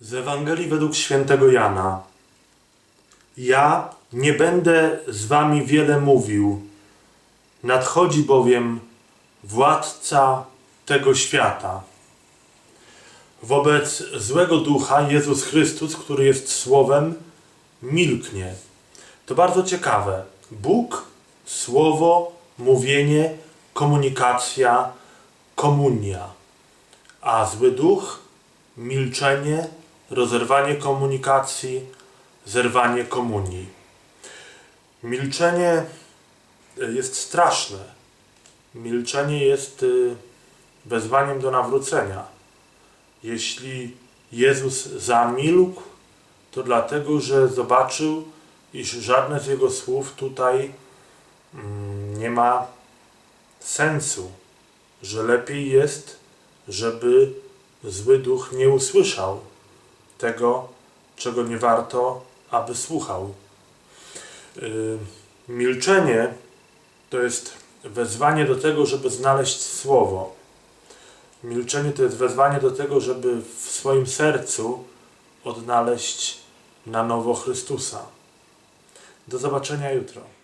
Z Ewangelii według świętego Jana. Ja nie będę z wami wiele mówił. Nadchodzi bowiem władca tego świata. Wobec złego ducha Jezus Chrystus, który jest słowem, milknie. To bardzo ciekawe. Bóg, słowo, mówienie, komunikacja, komunia. A zły duch, milczenie, rozerwanie komunikacji, zerwanie komunii. Milczenie y, jest straszne. Milczenie jest y, wezwaniem do nawrócenia. Jeśli Jezus zamilkł, to dlatego, że zobaczył, iż żadne z jego słów tutaj mm, nie ma sensu, że lepiej jest, żeby zły duch nie usłyszał tego, czego nie warto, aby słuchał. Yy, milczenie to jest wezwanie do tego, żeby znaleźć słowo. Milczenie to jest wezwanie do tego, żeby w swoim sercu odnaleźć na nowo Chrystusa. Do zobaczenia jutro.